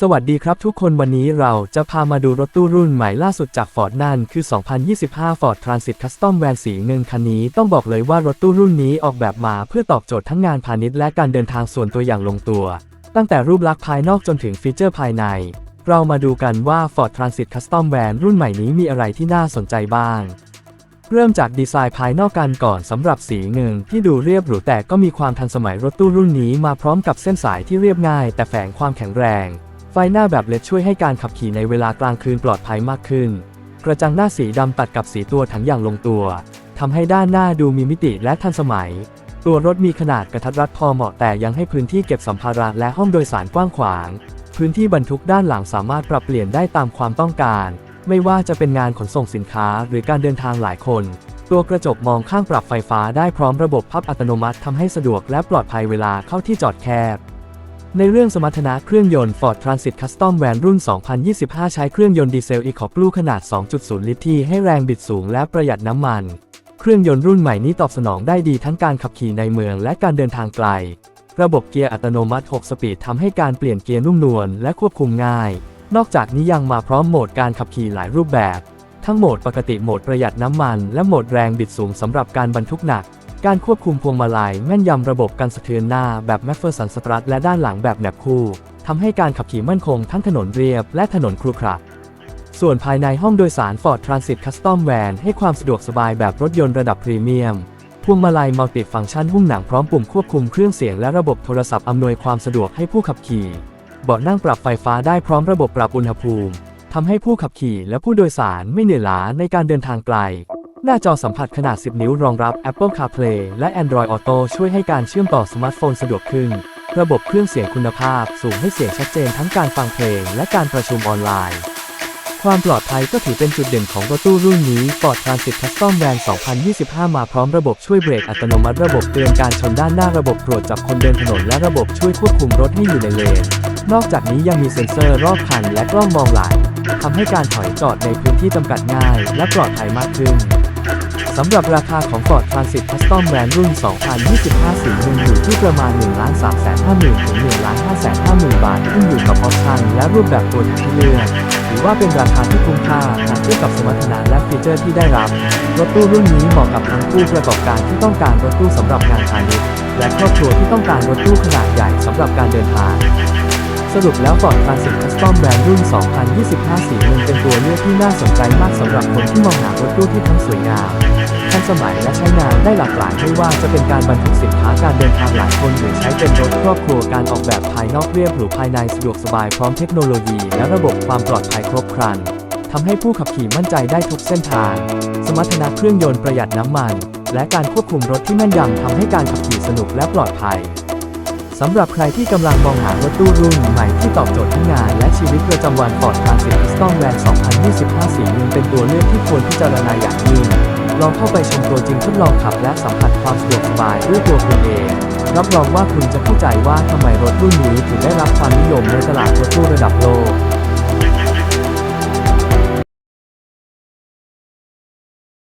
สวัสดีครับทุกคนวันนี้เราจะพามาดูรถตู้รุ่นใหม่ล่าสุดจาก Ford นั่นคือ 2025 Ford Transit Custom Van สีเงินคันนี้ต้องบอกเลยว่ารถตู้รุ่นนี้ออกแบบมาเพื่อตอบโจทย์ทั้งงานพาณิชย์และการเดินทางส่วนตัวอย่างลงตัว ตั้งแต่รูปลักษณ์ภายนอกจนถึงฟีเจอร์ภายใน เรามาดูกันว่า Ford Transit Custom Van รุ่นใหม่นี้มีอะไรที่น่าสนใจบ้าง เริ่มจากดีไซน์ภายนอกกันก่อนสำหรับสีเงินที่ดูเรียบหรูแต่ก็มีความทันสมัยรถตู้รุ่นนี้มาพร้อมกับเส้นสายที่เรียบง่าย แต่แฝงความแข็งแรง ไฟหน้าแบบเลดช่วยให้การขับขี่ในเวลากลางคืนปลอดภัยมากขึ้น กระจังหน้าสีดำตัดกับสีตัวถังอย่างลงตัวทำให้ด้านหน้าดูมีมิติและทันสมัย ตัวรถมีขนาดกระทัดรัดพอเหมาะแต่ยังให้พื้นที่เก็บสัมภาระและห้องโดยสารกว้างขวาง พื้นที่บรรทุกด้านหลังสามารถปรับเปลี่ยนได้ตามความต้องการ ไม่ว่าจะเป็นงานขนส่งสินค้าหรือการเดินทางหลายคน ตัวกระจกมองข้างปรับไฟฟ้าได้พร้อมระบบพับอัตโนมัติทำให้สะดวกและปลอดภัยเวลาเข้าที่จอดแคบ ในเรื่องสมรรถนะเครื่องยนต์ Ford Transit Custom Van รุ่น 2025 ใช้เครื่องยนต์ดีเซล E-Blue ขนาด 2.0 ลิตรที่ให้แรงบิดสูงและประหยัดน้ำมัน เครื่องยนต์รุ่นใหม่นี้ตอบสนองได้ดีทั้งการขับขี่ในเมืองและการเดินทางไกล ระบบเกียร์อัตโนมัติ 6 สปีดทำให้การเปลี่ยนเกียร์นุ่มนวลและควบคุมง่าย นอกจากนี้ยังมาพร้อมโหมดการขับขี่หลายรูปแบบ ทั้งโหมดปกติโหมดประหยัดน้ำมัน และโหมดแรงบิดสูงสำหรับการบรรทุกหนัก การควบคุมพวงมาลัยแม่นยำระบบกันสะเทือนหน้าแบบแมฟเฟอร์สันสตรัทและด้านหลังแบบแนบคู่ทำให้การขับขี่มั่นคงทั้งถนนเรียบและถนนครุขระส่วนภายในห้องโดยสาร Ford Transit Custom Van ให้ความสะดวกสบายแบบรถยนต์ระดับพรีเมียม พวงมาลัยมัลติฟังก์ชันหุ้มหนังพร้อมปุ่มควบคุมเครื่องเสียงและระบบโทรศัพท์อำนวยความสะดวกให้ผู้ขับขี่ เบาะนั่งปรับไฟฟ้าได้พร้อมระบบปรับอุณหภูมิทำให้ผู้ขับขี่และผู้โดยสารไม่เหนื่อยล้าในการเดินทางไกล หน้าจอสัมผัสขนาด 10 นิ้วรองรับ Apple CarPlay และ Android Auto ช่วยให้การเชื่อมต่อสมาร์ทโฟนสะดวกขึ้น ระบบเครื่องเสียงคุณภาพสูงให้เสียงชัดเจนทั้งการฟังเพลงและการประชุมออนไลน์ ความปลอดภัยก็ถือเป็นจุดเด่นของรถตู้รุ่นนี้ Ford Transit Custom Van 2025 มาพร้อมระบบช่วยเบรกอัตโนมัติระบบเตือนการชนด้านหน้าระบบตรวจจับคนเดินถนนและระบบช่วยควบคุมรถให้อยู่ในเลน นอกจากนี้ยังมีเซ็นเซอร์รอบคันและกล้องมองหลังทำให้การถอยจอดในพื้นที่จำกัดง่าย และปลอดภัยมากขึ้นสำหรับราคาของ Ford Transit Custom Van รุ่น 2025 สีเงินอยู่ที่ประมาณ 1 3 5 0 0 0 0ถึง1 5 5 0 0 0 บาทขึ้นอยู่กับออปชันและรูปแบบตัวถังที่เลือกถือว่าเป็นราคาที่คุ้มค่าหากเทียบกับสมรรถนะและฟีเจอร์ที่ได้รับ รถตู้รุ่นนี้เหมาะกับทั้งผู้ประกอบการที่ต้องการรถตู้สำหรับงานพาณิชย์และครอบครัวที่ต้องการรถตู้ขนาดใหญ่สำหรับการเดินทาง รุปแล้ว Ford Transit Custom Van รุ่น 2025 สีเงินเป็นตัวเลือกที่น่าสนใจมากสำหรับคนที่มองหารถตู้ที่ทั้งสวยงามทันสมัยและใช้งานได้หลากหลายไม่ว่าจะเป็นการบรรทุกสินค้าการเดินทางหลายคนหรือใช้เป็นรถครอบครัวการออกแบบภายนอกเรียบหรูภายในสะดวกสบายพร้อมเทคโนโลยีและระบบความปลอดภัยครบครันทำให้ผู้ขับขี่มั่นใจได้ทุกเส้นทาง สมรรถนะเครื่องยนต์ประหยัดน้ำมัน และการควบคุมรถที่แม่นยำทำให้การขับขี่สนุกและปลอดภัย สำหรับใครที่กำลังมองหารถตู้รุ่นใหม่ที่ตอบโจทย์ทั้งงานและชีวิตประจำวัน Ford Transit Custom Van 2025สีเงินเป็นตัวเลือกที่ควรพิจารณาอย่างยิ่งลองเข้าไปชมตัวจริงทดลองขับและสัมผัสความสะดวกสบายด้วยตัวคุณเอง รับรองว่าคุณจะเข้าใจว่าทำไมรถรุ่นนี้ถึงได้รับความนิยมในตลาดรถตู้ระดับโลก